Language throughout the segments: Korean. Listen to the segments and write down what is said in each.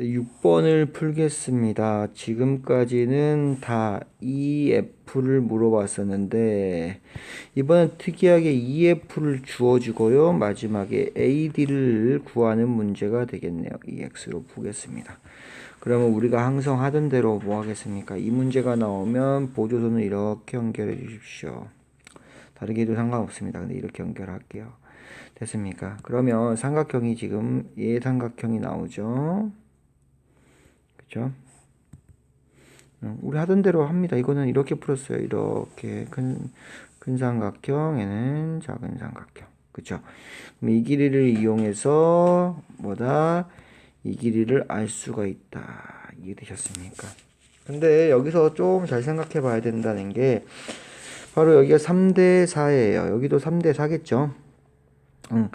6번을 풀겠습니다. 지금까지는 다 EF를 물어봤었는데 이번엔 특이하게 EF를 주어주고요. 마지막에 AD를 구하는 문제가 되겠네요. EX로 푸겠습니다. 그러면 우리가 항상 하던 대로 뭐 하겠습니까? 이 문제가 나오면 보조선을 이렇게 연결해 주십시오. 다르게 해도 상관없습니다. 근데 이렇게 연결할게요. 됐습니까? 그러면 삼각형이 지금 얘 삼각형이 나오죠. 그죠? 음, 우리 하던 대로 합니다. 이거는 이렇게 풀었어요. 이렇게 큰, 큰 삼각형, 얘는 작은 삼각형. 그죠? 그럼 이 길이를 이용해서 뭐다? 이 길이를 알 수가 있다. 이해되셨습니까? 근데 여기서 좀 잘 생각해 봐야 된다는 게 바로 여기가 3대 4예요. 여기도 3대 4겠죠? 응.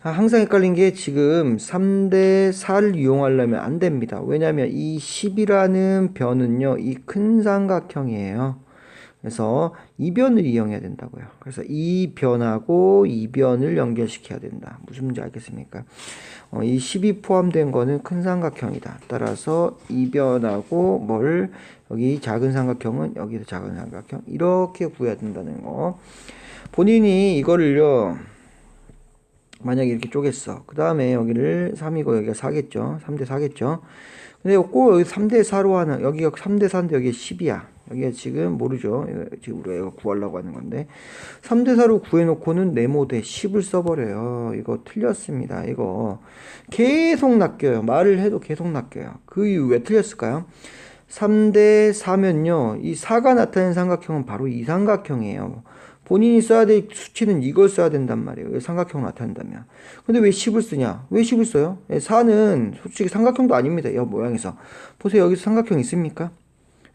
항상 헷갈린 게 지금 3대 4를 이용하려면 안 됩니다. 왜냐하면 이 10이라는 변은요, 이 큰 삼각형이에요. 그래서 이 변을 이용해야 된다고요. 그래서 이 변하고 이 변을 연결시켜야 된다. 무슨 문제 알겠습니까? 어, 이 10이 포함된 거는 큰 삼각형이다. 따라서 이 변하고 뭘 여기 작은 삼각형은 여기서 작은 삼각형 이렇게 구해야 된다는 거. 본인이 이거를요. 만약에 이렇게 쪼갰어. 그 다음에 여기를 3이고 여기가 4겠죠. 3대 4겠죠. 근데 꼭 여기 3대 4로 하는, 여기가 3대 4인데 여기 10이야. 여기가 지금 모르죠. 지금 우리가 구하려고 하는 건데. 3대 4로 구해놓고는 네모 대 10을 써버려요. 이거 틀렸습니다. 이거 계속 낚여요. 말을 해도 계속 낚여요. 그 이유 왜 틀렸을까요? 3대 4면요. 이 4가 나타낸 삼각형은 바로 이 삼각형이에요. 본인이 써야 될 수치는 이걸 써야 된단 말이에요. 삼각형 나타낸다면. 근데 왜 10을 쓰냐? 왜 10을 써요? 4는 솔직히 삼각형도 아닙니다. 이 모양에서. 보세요. 여기서 삼각형 있습니까?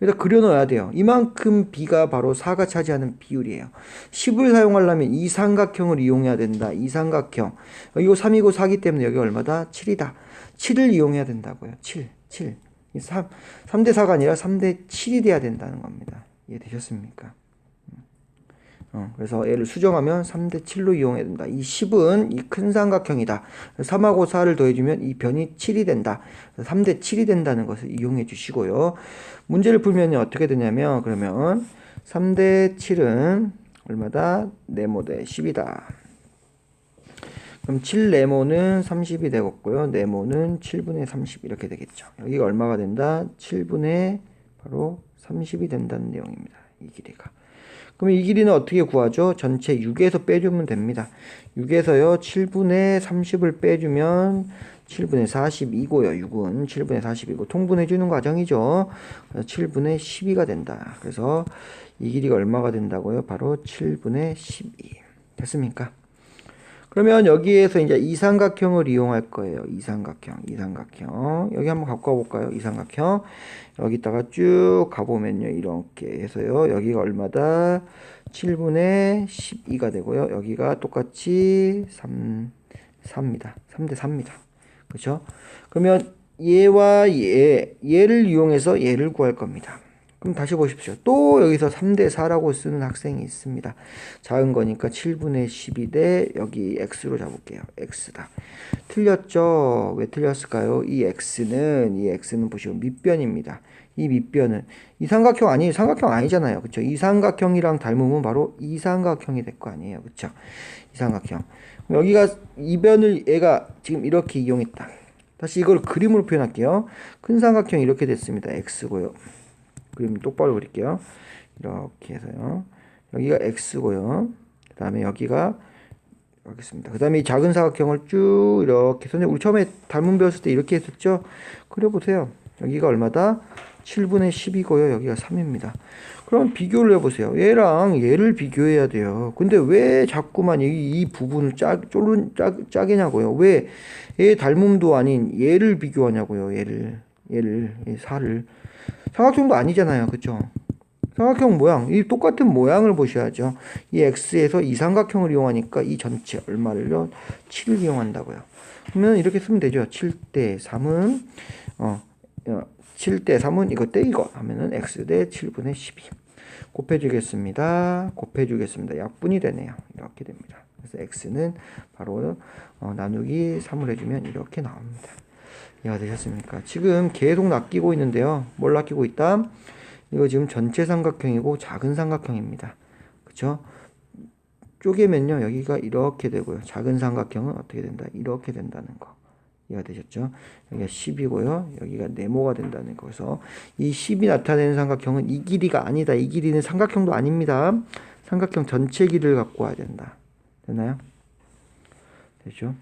여기다 그려놓아야 돼요. 이만큼 B가 바로 4가 차지하는 비율이에요. 10을 사용하려면 이 삼각형을 이용해야 된다. 이 삼각형. 이거 3이고 4기 때문에 여기 얼마다? 7이다. 7을 이용해야 된다고요. 7, 7. 3, 3대 4가 아니라 3대 7이 돼야 된다는 겁니다. 이해되셨습니까? 어, 그래서 얘를 수정하면 3대 7로 이용해야 된다. 이 10은 이 큰 삼각형이다. 3하고 4를 더해주면 이 변이 7이 된다. 3대 7이 된다는 것을 이용해 주시고요. 문제를 풀면 어떻게 되냐면 그러면 3대 7은 얼마다? 네모 대 10이다. 그럼 7 네모는 30이 되겠고요. 네모는 7분의 30 이렇게 되겠죠. 여기가 얼마가 된다? 7분의 바로 30이 된다는 내용입니다. 이 길이가. 그럼 이 길이는 어떻게 구하죠? 전체 6에서 빼주면 됩니다. 6에서요, 7분의 30을 빼주면 7분의 42고요. 6은 7분의 40이고 통분해주는 과정이죠. 그래서 7분의 12가 된다. 그래서 이 길이가 얼마가 된다고요? 바로 7분의 12. 됐습니까? 그러면 여기에서 이제 이삼각형을 이용할 거예요. 이삼각형, 이삼각형. 여기 한번 갖고 와볼까요? 이삼각형. 여기다가 쭉 가보면요. 이렇게 해서요. 여기가 얼마다? 7분의 12가 되고요. 여기가 똑같이 3, 3입니다. 3대 3입니다. 그렇죠? 그러면 얘와 얘, 얘를 이용해서 얘를 구할 겁니다. 그럼 다시 보십시오. 또 여기서 3대 4라고 쓰는 학생이 있습니다. 작은 거니까 7분의 12대 여기 x로 잡을게요. x다. 틀렸죠? 왜 틀렸을까요? 이 x는 이 x는 보시면 밑변입니다. 이 밑변은 이 삼각형 아니 삼각형 아니잖아요. 그렇죠? 이 삼각형이랑 닮으면 바로 이 삼각형이 될 거 아니에요. 그렇죠? 이 삼각형. 여기가 이 변을 얘가 지금 이렇게 이용했다. 다시 이걸 그림으로 표현할게요. 큰 삼각형 이렇게 됐습니다. x고요. 그림 똑바로 그릴게요. 이렇게 해서요. 여기가 x고요. 그 다음에 여기가 하겠습니다. 그 다음에 이 작은 사각형을 쭉 이렇게 선생님 우리 처음에 닮은 배웠을 때 이렇게 했었죠? 그려보세요. 여기가 얼마다? 7분의 10이고요. 여기가 3입니다. 그럼 비교를 해보세요. 얘랑 얘를 비교해야 돼요. 근데 왜 자꾸만 이, 이 부분을 짜, 쪼른, 짜, 짜게냐고요. 왜 얘 닮음도 아닌 얘를 비교하냐고요. 얘를, 얘를, 얘 4를. 삼각형도 아니잖아요. 그쵸? 삼각형 모양, 이 똑같은 모양을 보셔야죠. 이 x에서 이 삼각형을 이용하니까 이 전체 얼마를요? 7을 이용한다고요. 그러면 이렇게 쓰면 되죠. 7대 3은 어, 7대 어, 3은 이거 대 이거 하면은 x 대 7분의 12 곱해주겠습니다. 곱해주겠습니다. 약분이 되네요. 이렇게 됩니다. 그래서 x는 바로 어, 나누기 3을 해주면 이렇게 나옵니다. 이해가 되셨습니까? 지금 계속 낚이고 있는데요. 뭘 낚이고 있다? 이거 지금 전체 삼각형이고 작은 삼각형입니다. 그쵸? 쪼개면요. 여기가 이렇게 되고요. 작은 삼각형은 어떻게 된다? 이렇게 된다는 거. 이해가 되셨죠? 여기가 10이고요. 여기가 네모가 된다는 거서 이 10이 나타내는 삼각형은 이 길이가 아니다. 이 길이는 삼각형도 아닙니다. 삼각형 전체 길이를 갖고 와야 된다. 됐나요? 됐죠?